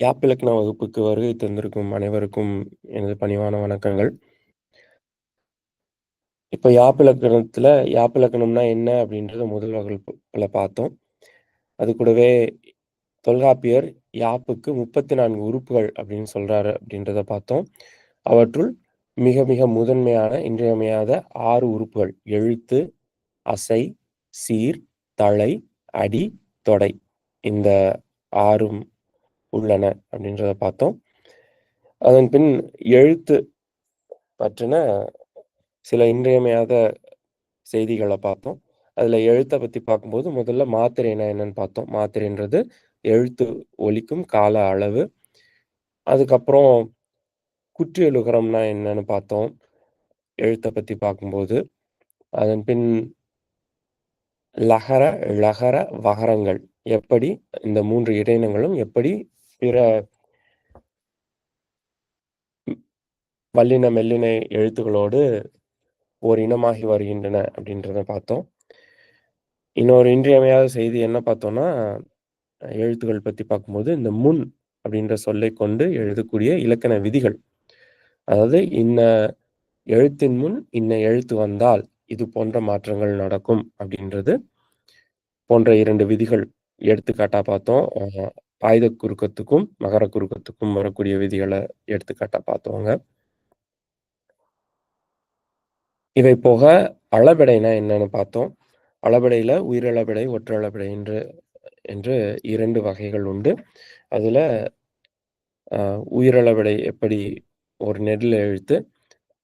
யாப்பிலக்கண வகுப்புக்கு வருகை தந்திருக்கும் அனைவருக்கும் எனது பணிவான வணக்கங்கள். இப்போ யாப்பிலக்கணத்துல யாப்பிலக்கணம்னா என்ன அப்படின்றத முதல் வகுப்புல பார்த்தோம். அது கூடவே தொல்காப்பியர் யாப்புக்கு 34 உறுப்புகள் அப்படின்னு சொல்றாரு அப்படின்றத பார்த்தோம். அவற்றுள் மிக மிக முதன்மையான இன்றியமையாத ஆறு உறுப்புகள் எழுத்து, அசை, சீர், தலை அடி, தொடை இந்த ஆறும் உள்ளன அப்படின்றத பார்த்தோம். அதன் பின் எழுத்து பற்றின சில இன்றியமையாத செய்திகளை பார்த்தோம். அதுல எழுத்தை பத்தி பார்க்கும்போது முதல்ல மாத்திரைனா என்னன்னு பார்த்தோம். மாத்திரைன்றது எழுத்து ஒலிக்கும் கால அளவு. அதுக்கப்புறம் குற்றியலுகரம்னா என்னன்னு பார்த்தோம். எழுத்தை பத்தி பார்க்கும்போது. அதன் பின் லகர, லகர வகரங்கள் எப்படி இந்த மூன்று இடையினங்களும் எப்படி பிற வல்லின, மெல்லின எழுத்துக்களோடு ஓர் இனமாகி வருகின்றன அப்படின்றத பார்த்தோம். இன்னொரு இன்றியமையாத செய்தி என்ன பார்த்தோம்னா, எழுத்துக்கள் பத்தி பார்க்கும்போது இந்த முன் அப்படின்ற சொல்லை கொண்டு எழுதக்கூடிய இலக்கண விதிகள். அதாவது இன்ன எழுத்தின் முன் இன்ன எழுத்து வந்தால் இது போன்ற மாற்றங்கள் நடக்கும் அப்படின்றது போன்ற இரண்டு விதிகள் எடுத்துக்காட்டா பார்த்தோம். ஆயுத குறுக்கத்துக்கும், மகர குறுக்கத்துக்கும் வரக்கூடிய விதிகளை எடுத்துக்காட்டா பார்த்தோங்க. இவை போக அளபெடைனா என்னன்னு பார்த்தோம். அளபடையில உயிரளபெடை, ஒற்றளபெடை என்று என்று இரண்டு வகைகள் உண்டு. அதுல அ உயிரளபெடை எப்படி ஒரு நெடில் எழுத்து,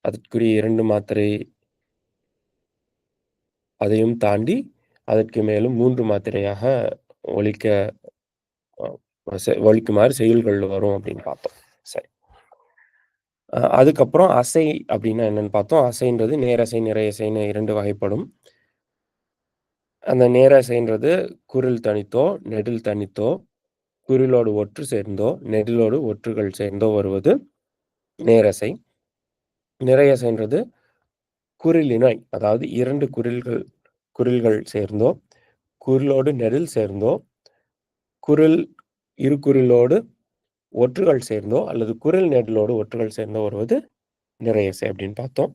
அதற்குரிய இரண்டு மாத்திரை அதையும் தாண்டி அதற்கு மேலும் மூன்று மாத்திரையாக ஒழிக்க வலிக்கு மாதிரி செய்யுள்கள் வரும் அப்படின்னு பார்த்தோம். சரி. அதுக்கப்புறம் அசை அப்படின்னா என்னன்னு பார்த்தோம். அசைன்றது நேரசை, நிறையசைன்னு இரண்டு வகைப்படும். அந்த நேரசைன்றது குரில் தனித்தோ, நெடில் தனித்தோ, குரிலோடு ஒற்று சேர்ந்தோ, நெடிலோடு ஒற்றுகள் சேர்ந்தோ வருவது நேரசை. நிறையசைன்றது குரிலினாய் அதாவது இரண்டு குரில்கள் குரில்கள் சேர்ந்தோ, குரிலோடு நெடில் சேர்ந்தோ, குரல் இருக்குறிலோடு ஒற்றுகள் சேர்ந்தோ அல்லது குரல் நெடலோடு ஒற்றுகள் சேர்ந்தோ வருவது நிறையசை அப்படின்னு பார்த்தோம்.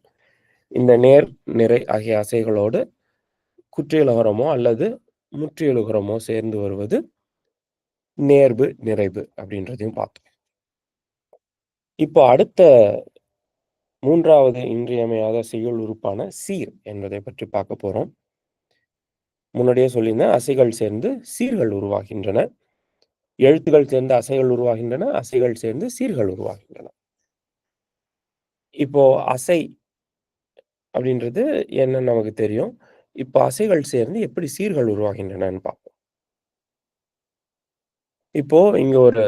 இந்த நேர், நிறை ஆகிய அசைகளோடு குற்றியலுகரமோ அல்லது முற்றியலுகரமோ சேர்ந்து வருவது நேர்வு நிறைவு அப்படின்றதையும் பார்த்தோம். இப்போ அடுத்த மூன்றாவது இன்றியமையாத செய்யுள் உறுப்பான சீர் என்பதை பற்றி பார்க்க போகிறோம் முன்னாடியே சொல்லியிருந்தேன். அசைகள் சேர்ந்து சீர்கள் உருவாகின்றன. எழுத்துக்கள் சேர்ந்து அசைகள் உருவாகின்றன. அசைகள் சேர்ந்து சீர்கள் உருவாகின்றன. இப்போ அசை அப்படின்றது என்னன்னு நமக்கு தெரியும். இப்போ அசைகள் சேர்ந்து எப்படி சீர்கள் உருவாகின்றனன்னு பார்ப்போம். இப்போ இங்க ஒரு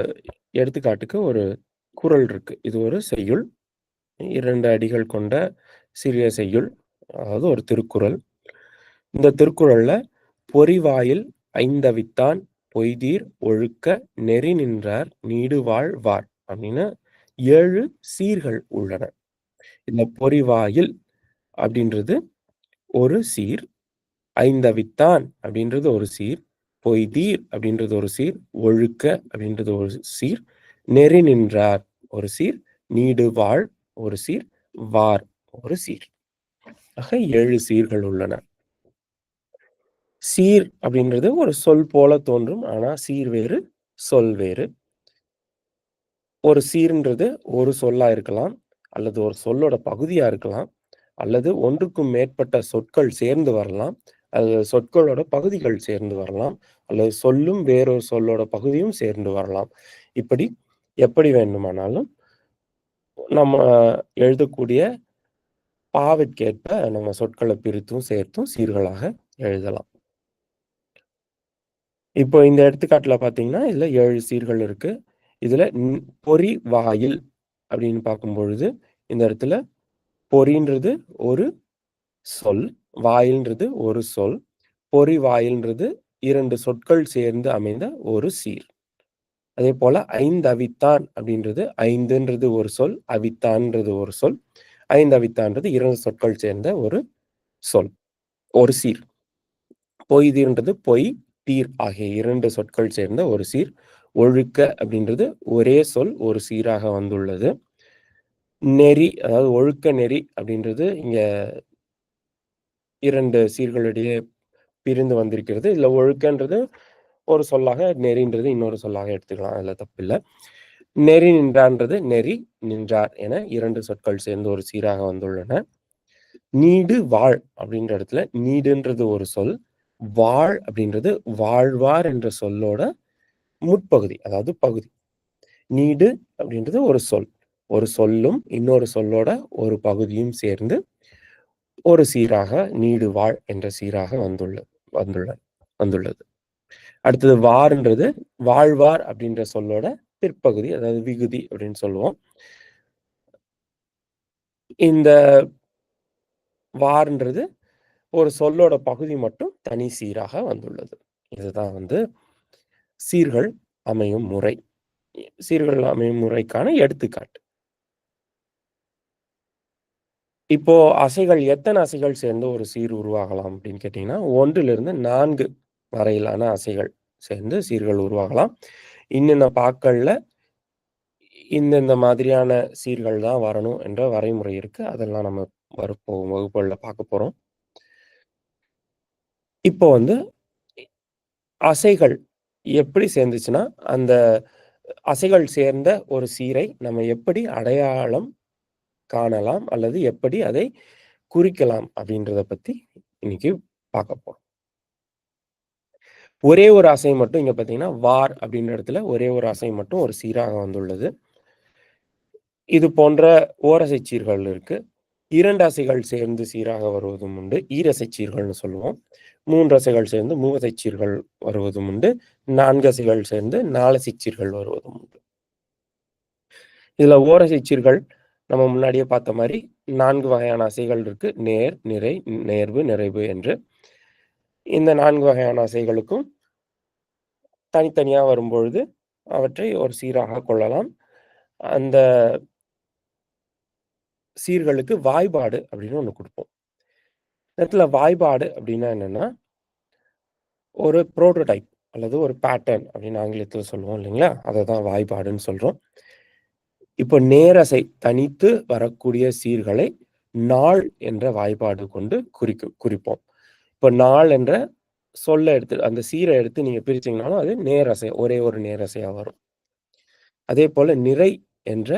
எடுத்துக்காட்டுக்கு ஒரு குறள் இருக்கு. இது ஒரு செய்யுள். இரண்டு அடிகள் கொண்ட சிறிய செய்யுள். அதாவது ஒரு திருக்குறள். இந்த திருக்குறள்ல பொறிவாயில் ஐந்தவித்தான் பொய்தீர் ஒழுக்க நெறி நின்றார் நீடுவாழ் வார் அப்படின்னு ஏழு சீர்கள் உள்ளன. இந்த பொறிவாயில் அப்படின்றது ஒரு சீர். ஐந்தவித்தான் அப்படின்றது ஒரு சீர். பொய்தீர் அப்படின்றது ஒரு சீர். ஒழுக்க அப்படின்றது ஒரு சீர். நெறி நின்றார் ஒரு சீர். நீடுவாழ் ஒரு சீர். வார் ஒரு சீர். ஆக ஏழு சீர்கள் உள்ளன. சீர் அப்படின்றது ஒரு சொல் போல தோன்றும். ஆனா சீர் வேறு, சொல் வேறு. ஒரு சீர்ன்றது ஒரு சொல்லா இருக்கலாம். அல்லது ஒரு சொல்லோட பகுதியா இருக்கலாம். அல்லது ஒன்றுக்கும் மேற்பட்ட சொற்கள் சேர்ந்து வரலாம். அல்லது சொற்களோட பகுதிகள் சேர்ந்து வரலாம். அல்லது சொல்லும் வேறொரு சொல்லோட பகுதியும் சேர்ந்து வரலாம். இப்படி எப்படி வேண்டுமானாலும் நம்ம எழுதக்கூடிய பாவிற்கேற்ப நம்ம சொற்களை பிரித்தும், சேர்த்தும் சீர்களாக எழுதலாம். இப்போ இந்த எடுத்துக்காட்டுல பார்த்தீங்கன்னா, இதுல ஏழு சீர்கள் இருக்கு. இதுல பொறி வாயில் அப்படின்னு பார்க்கும் பொழுது இந்த இடத்துல பொறின்றது ஒரு சொல். வாயில்ன்றது ஒரு சொல். பொறி வாயில்ன்றது இரண்டு சொற்கள் சேர்ந்து அமைந்த ஒரு சீர். அதே போல் ஐந்து அவித்தான் அப்படின்றது ஐந்துன்றது ஒரு சொல். அவித்தான்றது ஒரு சொல். ஐந்து அவித்தான்றது இரண்டு சொற்கள் சேர்ந்த ஒரு சொல். ஒரு சீர். பொய்தீர்ன்றது பொய், தீர் ஆகிய இரண்டு சொற்கள் சேர்ந்த ஒரு சீர். ஒழுக்க அப்படின்றது ஒரே சொல் ஒரு சீராக வந்துள்ளது. நெறி அதாவது ஒழுக்க நெறி அப்படின்றது இங்க இரண்டு சீர்களிடையே பிரிந்து வந்திருக்கிறது. இல்லை ஒழுக்கன்றது ஒரு சொல்லாக நெறின்றது இன்னொரு சொல்லாக எடுத்துக்கலாம். அதில் தப்பில்லை. நெறி நின்றான்றது நெறி நின்றார் என இரண்டு சொற்கள் சேர்ந்து ஒரு சீராக வந்துள்ளன. நீடு வாழ் அப்படின்ற இடத்துல நீடுன்றது ஒரு சொல். வாழ் அப்படின்றது வாழ்வார் என்ற சொல்லோட முற்பகுதி அதாவது பகுதி. நீடு அப்படின்றது ஒரு சொல். ஒரு சொல்லும் இன்னொரு சொல்லோட ஒரு பகுதியும் சேர்ந்து ஒரு சீராக நீடு வாழ் என்ற சீராக வந்துள்ள வந்துள்ள வந்துள்ளது. அடுத்தது வார்ன்றது வாழ்வார் அப்படின்ற சொல்லோட பிற்பகுதி அதாவது விகுதி அப்படின்னு சொல்லுவோம். இந்த வார்ன்றது ஒரு சொல்லோட பகுதி மட்டும் தனி சீராக வந்துள்ளது. இதுதான் வந்து சீர்கள் அமையும் முறை. சீர்கள் அமையும் முறைக்கான எடுத்துக்காட்டு. இப்போ அசைகள் எத்தனை அசைகள் சேர்ந்து ஒரு சீர் உருவாகலாம் அப்படின்னு கேட்டீங்கன்னா ஒன்றிலிருந்து நான்கு வரையிலான அசைகள் சேர்ந்து சீர்கள் உருவாகலாம். இன்னென்ன பாக்கள்ல இந்தந்த மாதிரியான சீர்கள் தான் வரணும் என்ற வரைமுறை இருக்கு. அதெல்லாம் நம்ம வரப்போகும் வகுப்புகளில் பார்க்க போறோம். இப்போ வந்து அசைகள் எப்படி சேர்ந்துச்சுன்னா அந்த அசைகள் சேர்ந்த ஒரு சீரை நம்ம எப்படி அடையாளம் காணலாம் அல்லது எப்படி அதை குறிக்கலாம் அப்படின்றத பத்தி இன்னைக்கு பார்க்க போறோம். ஒரே ஒரு அசை மட்டும் இங்க பாத்தீங்கன்னா வார் அப்படின்ற இடத்துல ஒரே ஒரு அசை மட்டும் ஒரு சீராக வந்துள்ளது. இது போன்ற ஓரசை சீர்கள் இருக்கு. இரண்டு அசைகள் சேர்ந்து சீராக வருவதும் உண்டு. ஈரசை சீர்கள்னு சொல்லுவோம். மூன்றசைகள் சேர்ந்து மூவசை சீர்கள் வருவதும் உண்டு. நான்கு அசைகள் சேர்ந்து நாலசை சீர்கள் வருவதும் உண்டு. இதுல ஓரசை சீர்கள் நம்ம முன்னாடியே பார்த்த மாதிரி நான்கு வகையான அசைகள் இருக்கு. நேர் நிறை நேர்வு நிறைவு என்று. இந்த நான்கு வகையான அசைகளுக்கும் தனித்தனியா வரும்பொழுது அவற்றை ஒரு சீராக கொள்ளலாம். அந்த சீர்களுக்கு வாய்பாடு அப்படின்னு ஒன்று கொடுப்போம். இடத்துல வாய்பாடு அப்படின்னா என்னென்னா ஒரு ப்ரோட்டோடைப் அல்லது ஒரு பேட்டர்ன் அப்படின்னு ஆங்கிலத்தில் சொல்லுவோம் இல்லைங்களா? அதை தான் வாய்பாடுன்னு சொல்கிறோம் இப்போ நேரசை தனித்து வரக்கூடிய சீர்களை நாள் என்ற வாய்ப்பாடு கொண்டு குறிக்கும் குறிப்போம். இப்போ நாள் என்ற சொல்ல எடுத்து அந்த சீரை எடுத்து நீங்கள் பிரிச்சிங்கனாலும் அது நேரசை ஒரே ஒரு நேரசையாக வரும். அதே போல் நிறை என்ற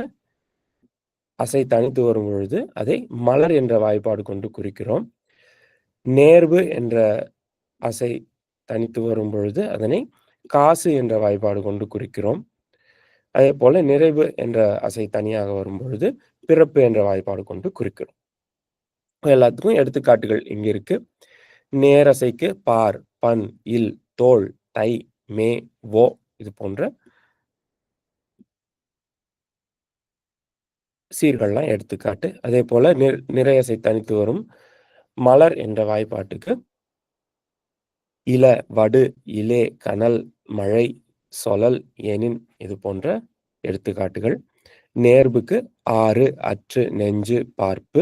அசை தனித்து வரும் பொழுது அதை மலர் என்ற வாய்ப்பாடு கொண்டு குறிக்கிறோம். நேர்வு என்ற அசை தனித்து வரும் பொழுது அதனை காசு என்ற வாய்ப்பாடு கொண்டு குறிக்கிறோம். அதே போல நிறைவு என்ற அசை தனியாக வரும் பொழுது பிறப்பு என்ற வாய்ப்பாடு கொண்டு குறிக்கிறோம். எல்லாத்துக்கும் எடுத்துக்காட்டுகள் இங்க இருக்கு. நேரசைக்கு பார் பன் இல் தோல் தை மே ஓ இது போன்ற சீர்கள்லாம் எடுத்துக்காட்டு. அதே போல நிர் நிறையசை தனித்து வரும் மலர் என்ற வாய்ப்பாட்டுக்கு. இல வடு இலே கனல் மழை சொலல் எனின் இது போன்ற எடுத்துக்காட்டுகள். நேர்புக்கு ஆறு அற்று நெஞ்சு பார்ப்பு.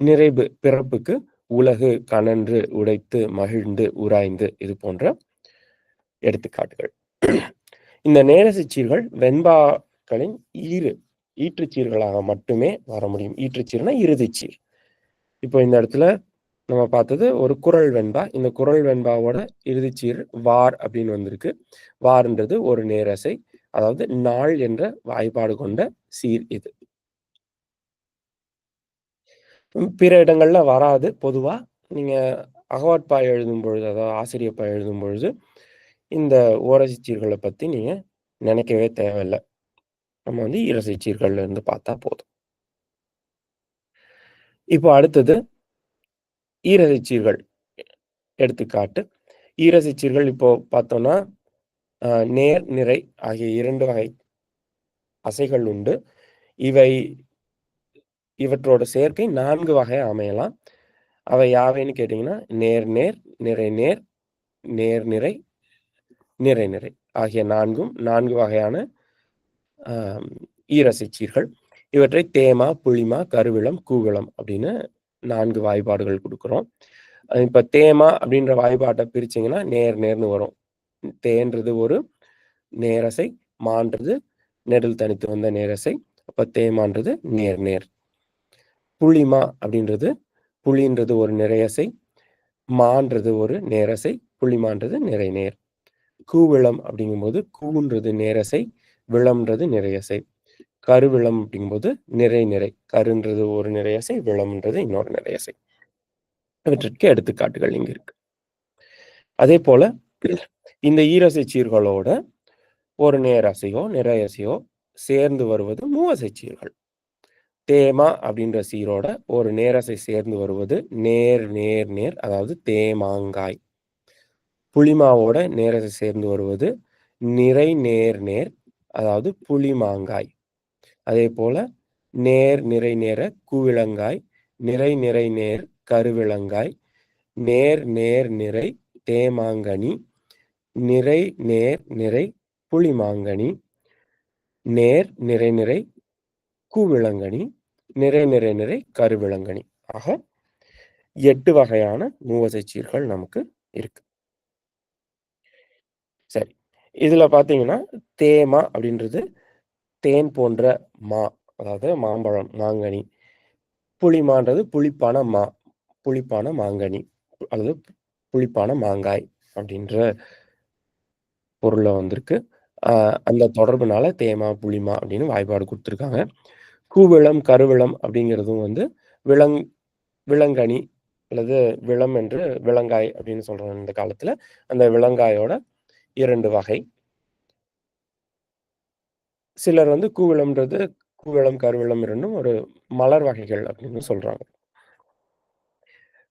நிறைவு பிறப்புக்கு உலகு கனன்று உடைத்து மகிழ்ந்து உராய்ந்து இது போன்ற எடுத்துக்காட்டுகள். இந்த நேரசிச்சீர்கள் வெண்பாக்களின் ஈறு ஈற்றுச்சீர்களாக மட்டுமே வர முடியும். ஈற்றுச்சீர்னா இறுதிச்சீர். இப்போ இந்த இடத்துல நம்ம பார்த்தது ஒரு குரல் வெண்பா. இந்த குரல் வெண்பாவோட இறுதிச்சீர் வார் அப்படின்னு வந்திருக்கு. வார்ன்றது ஒரு நேரசை அதாவது நாள் என்ற வாய்ப்பாடு கொண்ட சீர் இது. பிற இடங்கள்ல வராது. பொதுவா நீங்க அகவாட்பா எழுதும் பொழுது அதாவது ஆசிரியப்பா எழுதும் பொழுது இந்த ஓரசி சீர்களை பத்தி நீங்க நினைக்கவே தேவையில்லை. நம்ம வந்து இரசை சீர்கள்ல இருந்து பார்த்தா போதும். இப்போ அடுத்தது ஈரசிச்சீர்கள் எடுத்துக்காட்டு. ஈரசிச்சீர்கள் இப்போ பார்த்தோம்னா நேர் நிறை ஆகிய இரண்டு வகை அசைகள் உண்டு. இவை இவற்றோட சேர்க்கை நான்கு வகை அமையலாம். அவை யாவைன்னு கேட்டிங்கன்னா நேர் நேர் நிறை நேர் நேர் நிறை நிறை நிறை ஆகிய நான்கும் நான்கு வகையான ஈரசிச்சீர்கள். இவற்றை தேமா புளிமா கருவிளம் கூவிளம் அப்படின்னு நான்கு வாய்ப்பாடுகள் கொடுக்குறோம். இப்போ தேமா அப்படின்ற வாய்ப்பாட்டை பிரிச்சிங்கன்னா நேர் நேர்னு வரும். தேன்றது ஒரு நேரசை மான்றது நெடில் தனித்து வந்த நேரசை அப்ப தேமான்றது நேர் நேர். புளிமா அப்படின்றது புளின்றது ஒரு நிறையசை மான்றது ஒரு நேரசை புளிமான்றது நிறை நேர். கூவிளம் அப்படிங்கும்போது கூன்றது நேரசை விளம்ன்றது நிறையசை. கருவிளம் அப்படிங்கும்போது நிறை நிறை. கருன்றது ஒரு நிறையசை விளம்ன்றது இன்னொரு நிறையசை இவற்றிற்கு எடுத்துக்காட்டுகள் இங்க இருக்கு. அதே போல இந்த ஈரசை சீர்களோட ஒரு நேரசையோ நிறையசையோ சேர்ந்து வருவது மூவசை சீர்கள். தேமா அப்படின்ற சீரோட ஒரு நேரசை சேர்ந்து வருவது நேர் நேர் நேர் அதாவது தேமாங்காய். புளிமாவோட நேரசை சேர்ந்து வருவது நிறை நேர் நேர் அதாவது புளிமாங்காய். அதே போல நேர் நிறை நேர கூவிளங்காய் நிறை நிறை நேர் கருவிளங்காய் நேர் நேர் நிறை தேமாங்கனி நிறை நேர் நிறை புளிமாங்கனி நேர் நிறை நிறை கூவிளங்கனி நிறை நிறை நிறை கருவிளங்கனி ஆக எட்டு வகையான மூவசை சீர்கள் நமக்கு இருக்கு. சரி. இதுல பாத்தீங்கன்னா தேமா அப்படின்றது தேன் போன்ற மா அதாவது மாம்பழம் மாங்கனி. புளிமான்றது புளிப்பான மா புளிப்பான மாங்கனி அல்லது புளிப்பான மாங்காய் அப்படின்ற பொருளில் வந்திருக்கு. அந்த தொடர்புனால தேமா புளிமா அப்படின்னு வாய்ப்பாடு கொடுத்துருக்காங்க. கூவிளம் கருவிளம் அப்படிங்கிறதும் வந்து விலங் விலங்கனி அல்லது விளம் என்று விலங்காய் அப்படின்னு சொல்கிறாங்க இந்த காலத்தில். அந்த விலங்காயோட இரண்டு வகை. சிலர் வந்து கூவிளம்ன்றது கூவிளம் கருவிளம் இரண்டும் ஒரு மலர் வகைகள் அப்படின்னு சொல்றாங்க.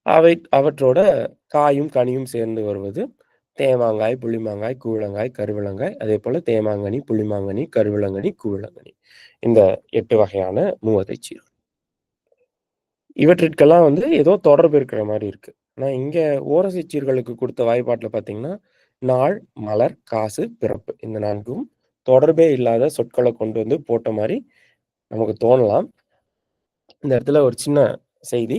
அவை அவற்றோட காயும் கனியும் சேர்ந்து வருவது தேமாங்காய் புளிமாங்காய் கூழங்காய் கருவிளங்காய் அதே போல தேமாங்கனி புளிமாங்கனி கருவிளங்கனி கூவிளங்கனி இந்த எட்டு வகையான மூவதை சீர்கள் இவற்றிற்கெல்லாம் வந்து ஏதோ தொடர்பு இருக்கிற மாதிரி இருக்கு. ஆனா இங்க ஓரசை சீர்களுக்கு கொடுத்த வாய்ப்பாட்டுல பாத்தீங்கன்னா நாள் மலர் காசு பிறப்பு. இந்த நான்கும் தொடர்பே இல்லாத சொற்களை கொண்டு வந்து போட்ட மாதிரி நமக்கு தோணலாம். இந்த இடத்துல ஒரு சின்ன செய்தி.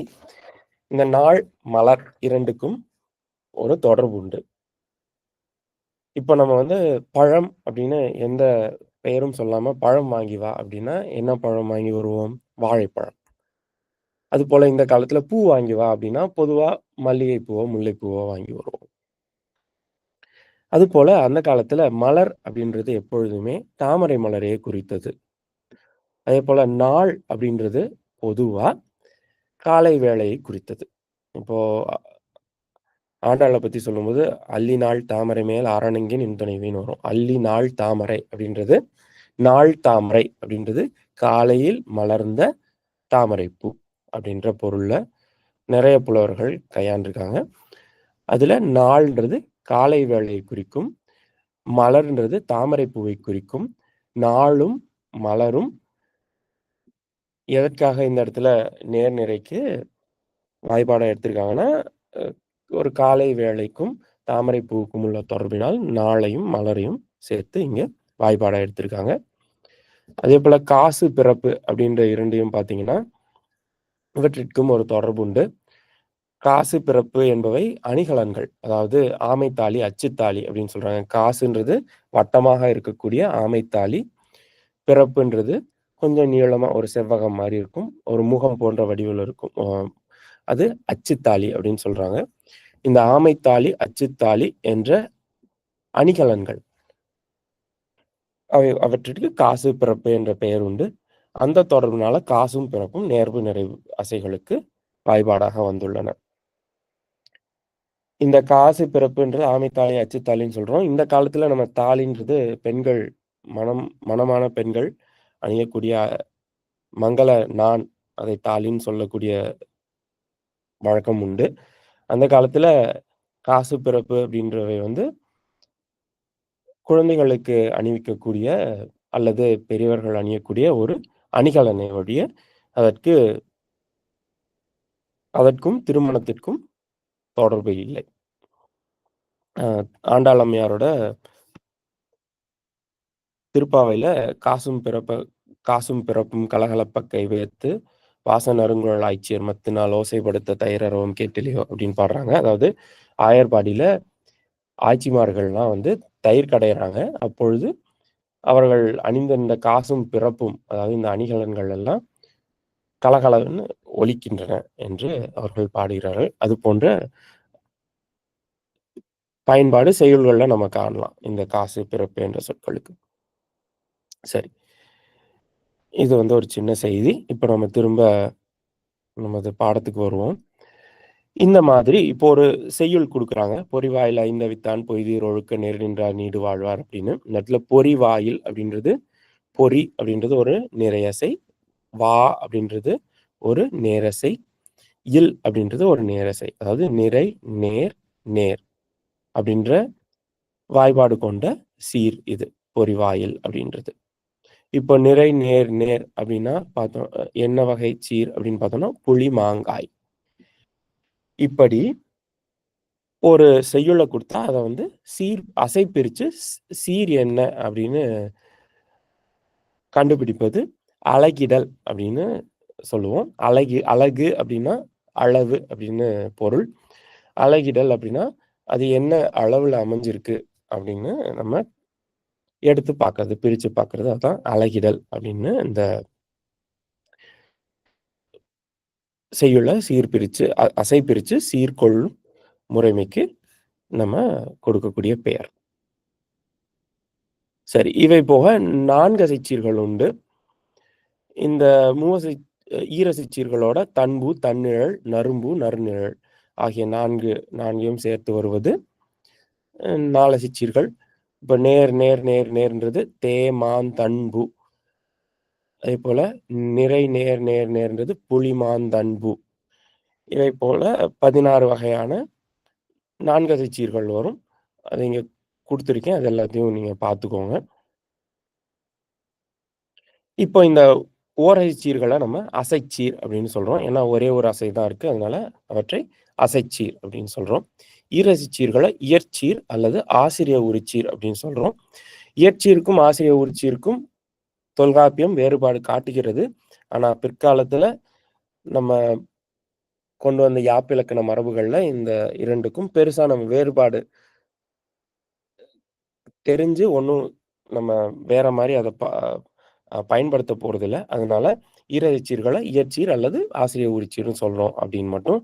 இந்த நாள் மலர் இரண்டுக்கும் ஒரு தொடர்பு உண்டு. இப்போ நம்ம வந்து பழம் அப்படின்னு எந்த பெயரும் சொல்லாமல் பழம் வாங்கி வா அப்படின்னா என்ன பழம் வாங்கி வருவோம்? வாழைப்பழம். அது போல இந்த காலத்தில் பூ வாங்கி வா அப்படின்னா பொதுவாக மல்லிகைப்பூவோ முல்லைப்பூவோ வாங்கி வருவோம். அதுபோல அந்த காலத்துல மலர் அப்படின்றது எப்பொழுதுமே தாமரை மலரையே குறித்தது. அதே போல நாள் அப்படின்றது பொதுவா காலை வேளையை குறித்தது. இப்போ ஆண்டாளை பத்தி சொல்லும்போது அள்ளி நாள் தாமரை மேல் ஆரணங்கின் இன்துணைவின்னு வரும். அள்ளி நாள் தாமரை அப்படின்றது நாள் தாமரை அப்படின்றது காலையில் மலர்ந்த தாமரை பூ அப்படின்ற பொருள்ல நிறைய புலவர்கள் கையாண்டிருக்காங்க. அதுல நாள்ன்றது காலை வேளையை குறிக்கும் மலர்ன்றது தாமரை பூவை குறிக்கும் நாளும் மலரும். எதற்காக இந்த இடத்துல நேர்நிறைக்கு வாய்ப்பாடாக எடுத்திருக்காங்கன்னா ஒரு காலை வேளைக்கும் தாமரை பூவுக்கும் உள்ள தொடர்பினால் நாளையும் மலரையும் சேர்த்து இங்க வாய்ப்பாடாக எடுத்திருக்காங்க. அதே போல காசு பிறப்பு அப்படின்ற இரண்டையும் பார்த்தீங்கன்னா இவற்றிற்கும் ஒரு தொடர்பு உண்டு காசு பிறப்பு என்பவை அணிகலன்கள். அதாவது ஆமைத்தாலி அச்சுத்தாலி அப்படின்னு சொல்றாங்க. காசுன்றது வட்டமாக இருக்கக்கூடிய ஆமைத்தாலி. பிறப்புன்றது கொஞ்சம் நீளமா ஒரு செவ்வகம் மாதிரி இருக்கும். ஒரு முகம் போன்ற வடிவில் இருக்கும். அது அச்சுத்தாலி அப்படின்னு சொல்றாங்க. இந்த ஆமைத்தாலி அச்சுத்தாலி என்ற அணிகலன்கள். அவை அவற்றிற்கு காசு பிறப்பு என்ற பெயர் உண்டு. அந்த தொடர்பினால காசும் பிறப்பும் நேர்வு நிறைவு அசைகளுக்கு வாய்பாடாக வந்துள்ளன. இந்த காசு பிறப்புன்றது ஆமைத்தாலி அச்சுத்தாலின்னு சொல்றோம். இந்த காலத்துல நம்ம தாலின்றது பெண்கள் மனம் மனமான பெண்கள் அணியக்கூடிய மங்கள நான் அதை தாலின்னு சொல்லக்கூடிய வழக்கம் உண்டு. அந்த காலத்துல காசு பிறப்பு அப்படின்றவை வந்து குழந்தைகளுக்கு அணிவிக்கக்கூடிய அல்லது பெரியவர்கள் அணியக்கூடிய ஒரு அணிகலனை வழிய அதற்கு அதற்கும் திருமணத்திற்கும் தொடர்பு இல்லை. ஆண்டாளம்மையாரோட திருப்பாவையில காசும் பிறப்ப காசும் பிறப்பும் கலகலப்ப கைவேத்து வாசன் அருங்குழல் ஆய்ச்சியர் மத்தினால் ஓசைப்படுத்த தயிரரவம் கேட்டிலையோ அப்படின்னு பாடுறாங்க. அதாவது ஆயர்பாடியில ஆட்சிமார்கள்லாம் வந்து தயிர் கடையிறாங்க. அப்பொழுது அவர்கள் அணிந்த இந்த காசும் பிறப்பும் அதாவது இந்த அணிகலன்கள் எல்லாம் கலகலன்னு ஒலிக்கின்றன என்று அவர்கள் பாடுகிறார்கள். அது போன்ற பயன்பாடு செயல்களில் நம்ம காணலாம். இந்த காசு பிறப்பு என்ற சொற்களுக்கு. சரி. இது வந்து ஒரு சின்ன செய்தி. இப்போ நம்ம திரும்ப நமது பாடத்துக்கு வருவோம். இந்த மாதிரி இப்போ ஒரு செய்யுள் கொடுக்குறாங்க. பொறிவாயில் ஐந்தவித்தான் பொய்தீர் ஒழுக்க நேர் நின்றார் நீடு வாழ்வார் அப்படின்னு. இந்த இடத்துல பொறிவாயில் அப்படின்றது பொறி அப்படின்றது ஒரு நிறையசை வா அப்படின்றது ஒரு நேரசை இல் அப்படின்றது ஒரு நேரசை. அதாவது நிறை நேர் நேர் அப்படின்ற வாய்பாடு கொண்ட சீர் இது பொறிவாயில் அப்படின்றது. இப்போ நிறை நேர் நேர் அப்படின்னா பார்த்தோம் என்ன வகை சீர் அப்படின்னு பார்த்தோம்னா புளி மாங்காய். இப்படி ஒரு செய்யுளை கொடுத்தா அதை வந்து சீர் அசை பிரித்து சீர் என்ன அப்படின்னு கண்டுபிடிப்பது அழகிடல் அப்படின்னு சொல்லுவோம். அழகு அழகு அப்படின்னா அளவு அப்படின்னு பொருள். அழகிடல் அப்படின்னா அது என்ன அளவில் அமைஞ்சிருக்கு அப்படின்னு நம்ம எடுத்து பார்க்கறது பிரித்து பார்க்கறது அதுதான் அழகிடல் அப்படின்னு இந்த செய்யுள்ள சீர் பிரித்து அசை பிரித்து சீர்கொள்ளும் முறைமைக்கு நம்ம கொடுக்கக்கூடிய பெயர். சரி இவை போக நான்கு அசைச்சீர்கள் உண்டு. இந்த மூவசை ஈரசிச்சீர்களோட தன்பு தன்னிழல் நரும்பு நறுநிழல் ஆகிய நான்கு நான்கையும் சேர்த்து வருவது நாலசிச்சீர்கள் இப்போ நேர் நேர் நேர் நேர்ன்றது தேமான் தன்பு. அதே போல நிறை நேர் நேர் நேர்ன்றது புலிமாந்தன்பு இதை போல பதினாறு வகையான நான்கு சீர்கள் வரும். அதை இங்கே கொடுத்துருக்கேன். அது எல்லாத்தையும் நீங்கள் பார்த்துக்கோங்க. இப்போ இந்த ஓரை சீர்களை நம்ம அசைச்சீர் அப்படின்னு சொல்கிறோம் ஏன்னா ஒரே ஒரு அசை தான் இருக்குது அதனால அவற்றை அசைச்சீர் அப்படின்னு சொல்கிறோம் ஈரசிச்சீர்களை இயற்சீர் அல்லது ஆசிரிய உரிச்சீர் அப்படின்னு சொல்கிறோம் இயற்சீருக்கும் ஆசிரிய உரிச்சீருக்கும் தொல்காப்பியம் வேறுபாடு காட்டுகிறது. ஆனால் பிற்காலத்தில் நம்ம கொண்டு வந்த யாப்பிலக்கண மரபுகளில் இந்த இரண்டுக்கும் பெருசான வேறுபாடு தெரிஞ்சு ஒன்றும் நம்ம வேற மாதிரி அதை பா பயன்படுத்த போகிறதில்ல அதனால ஈரச்சீர்களை இயற்சீர் அல்லது ஆசிரியர் உரிச்சீர்னு சொல்கிறோம் அப்படின்னு மட்டும்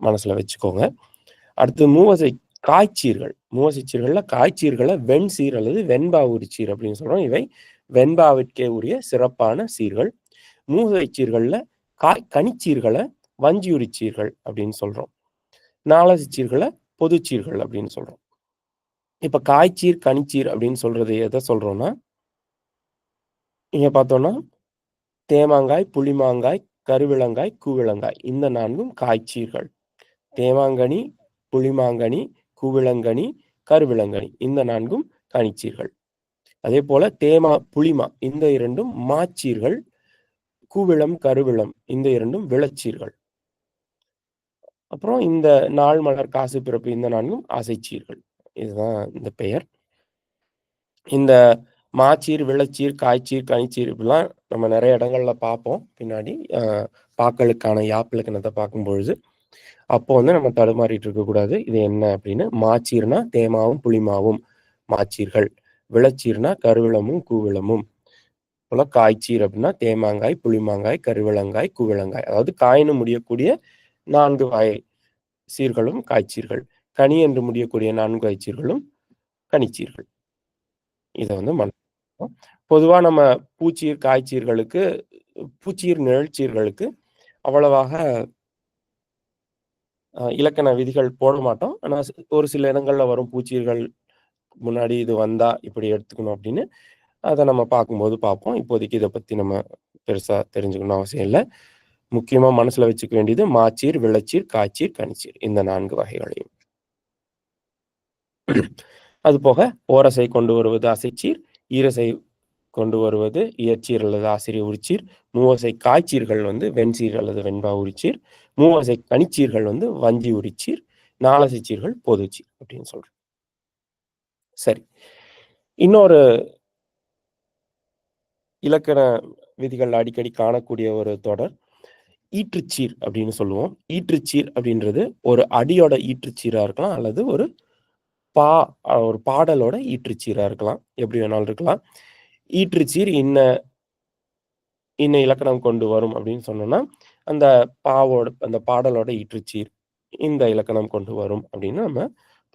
மனசில் வச்சுக்கோங்க. அடுத்து மூவசை காய்ச்சீர்கள். மூவசைச்சீர்களில் காய்ச்சீர்களை வெண் சீர் அல்லது வெண்பா உரிச்சீர் அப்படின்னு சொல்கிறோம் இவை வெண்பாவிற்கே உரிய சிறப்பான சீர்கள். மூவசைச்சீர்களில் காய் கனிச்சீர்களை வஞ்சியுரிச்சீர்கள் அப்படின்னு சொல்கிறோம் நாலசீர்களை பொதுச்சீர்கள் அப்படின்னு சொல்கிறோம் இப்போ காய்ச்சீர் கனிச்சீர் அப்படின்னு சொல்றது எதை சொல்றோம்னா இங்க பார்த்தோம்னா தேமாங்காய் புளிமாங்காய் கருவிளங்காய் கூவிளங்காய். இந்த நான்கும் காய்ச்சீர்கள். தேமாங்கனி புளிமாங்கனி கூவிளங்கனி கருவிளங்கனி இந்த நான்கும் கனிச்சீர்கள் அதே போல தேமா புளிமா இந்த இரண்டும் மாச்சீர்கள். கூவிளம் கருவிளம் இந்த இரண்டும் விளச்சீர்கள். அப்புறம் இந்த நாள் மலர் காசு பிறப்பு இந்த நான்கும் அசைச்சீர்கள். இதுதான் இந்த பெயர். இந்த மாச்சீர் விளச்சீர் காய்ச்சீர் கனிச்சீர் இப்படிலாம் நம்ம நிறைய இடங்கள்ல பார்ப்போம். பின்னாடி பாக்களுக்கான யாப்பிலக்கணத்தை பார்க்கும் பொழுது அப்போ வந்து நம்ம தடுமாறிட்டு இருக்கக்கூடாது இது என்ன அப்படின்னு மாச்சீர்னா தேமாவும் புளிமாவும் மாச்சீர்கள். விளச்சீர்னா கருவிளமும் கூவிளமும். போல காய்ச்சீர் அப்படின்னா தேமாங்காய் புளிமாங்காய் கருவிளங்காய் கூவிளங்காய். அதாவது காயின்னு முடியக்கூடிய நான்கு வகை சீர்களும் காய்ச்சீர்கள். கனி என்று முடியக்கூடிய நான்கு காய்ச்சீர்களும் கனிச்சீர்கள். இதை வந்து மன பொதுவாக நம்ம பூச்சீர் காய்ச்சீர்களுக்கு பூச்சீர் நிழற்சீர்களுக்கு அவ்வளவாக இலக்கண விதிகள் போட மாட்டோம். ஆனால் ஒரு சில இடங்கள்ல வரும் பூச்சீர்கள் முன்னாடி இது வந்தா இப்படி எடுத்துக்கணும் அப்படின்னு அதை நம்ம பார்க்கும்போது பார்ப்போம். இப்போதைக்கு இதை பற்றி நம்ம பெருசாக தெரிஞ்சுக்கணும் அவசியம் இல்லை. முக்கியமாக மனசில் வச்சுக்க வேண்டியது மாச்சீர் விளச்சீர் காய்ச்சீர் கனிச்சீர் இந்த நான்கு வகைகளையும். அது போக ஓரசை கொண்டு வருவது அசைச்சீர் ஈரசை கொண்டு வருவது இயற்சீர் அல்லது ஆசிரியர் உரிச்சீர். மூவசை காய்ச்சீர்கள் வந்து வெண்சீர் அல்லது வெண்பா உரிச்சீர். மூவசை கனிச்சீர்கள் வந்து வஞ்சி உரிச்சீர். நாலசைச்சீர்கள் பொதுச்சீர் அப்படின்னு சொல்றேன் சரி. இன்னொரு இலக்கண விதிகள் அடிக்கடி காணக்கூடிய ஒரு தொடர் ஈற்றுச்சீர் அப்படின்னு சொல்லுவோம். ஈற்றுச்சீர் அப்படின்றது ஒரு அடியோட ஈற்றுச்சீரா இருக்கலாம் அல்லது ஒரு பா ஒரு பாடலோட ஈற்றுச்சீராக இருக்கலாம். எப்படி வேணாலும் இருக்கலாம். ஈற்றுச்சீர் இன்ன இன்ன இலக்கணம் கொண்டு வரும் அப்படின்னு சொன்னோம்னா, அந்த பாவோட அந்த பாடலோட ஈற்றுச்சீர் இந்த இலக்கணம் கொண்டு வரும் அப்படின்னு நம்ம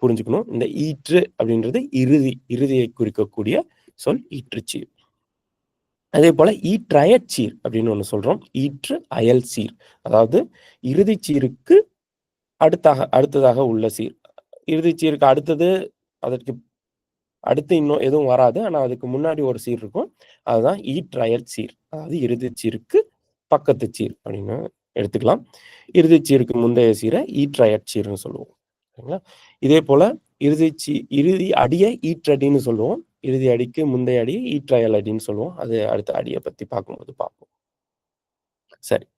புரிஞ்சுக்கணும். இந்த ஈற்று அப்படின்றது இறுதி இறுதியை குறிக்கக்கூடிய சொல் ஈற்றுச்சீர். அதே போல ஈற்றயச்சீர் அப்படின்னு ஒன்று சொல்றோம். ஈற்று அயல் சீர். அதாவது இறுதிச் சீருக்கு அடுத்தாக அடுத்ததாக உள்ள சீர். இறுதிச் சீருக்கு அடுத்தது அதற்கு அடுத்து இன்னும் எதுவும் வராது. ஆனால் அதுக்கு முன்னாடி ஒரு சீர் இருக்கும். அதுதான் ஈற்றயல் சீர். அதாவது இறுதிச் சீருக்கு பக்கத்து சீர் அப்படின்னு எடுத்துக்கலாம். இறுதிச் சீருக்கு முந்தைய சீர ஈற்றயற்சீர்ன்னு சொல்லுவோம். சரிங்களா? இதே போல இறுதிச் சீ இறுதி அடியை ஈற்றடின்னு சொல்லுவோம். இறுதி அடிக்கு முந்தைய அடிய ட்ரையல் அடின்னு சொல்லுவோம். அது அடுத்த அடியை பற்றி பார்க்கும்போது பார்ப்போம். சரி.